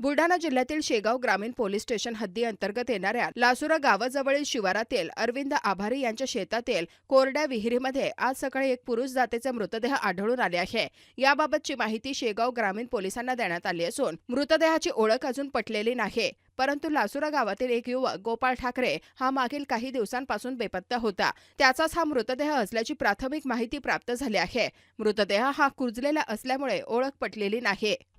बुलढाणा जिल्ह्यातील शेगाव ग्रामीण police station हद्दी अंतर्गत येणाऱ्या लासुरा गावाजवळील शिवारातील अरविंद आभारी यांच्या शेतातील कोरड्या विहिरीमध्ये आज सकाळी एक पुरुष जातीचे मृतदेह आढळून आले आहे. याबाबतची माहिती शेगाव ग्रामीण पोलिसांना देण्यात आली असून मृतदेहाची ओळख अजून पटलेली नाही. परंतु लासुरा गावातील एक युवक गोपाळ ठाकरे हा मागील काही दिवसांपासून बेपत्ता होता. त्याचाच हा मृतदेह असल्याची प्राथमिक माहिती प्राप्त झाली आहे. मृतदेह हा कुजलेला असल्यामुळे ओळख पटलेली नाही.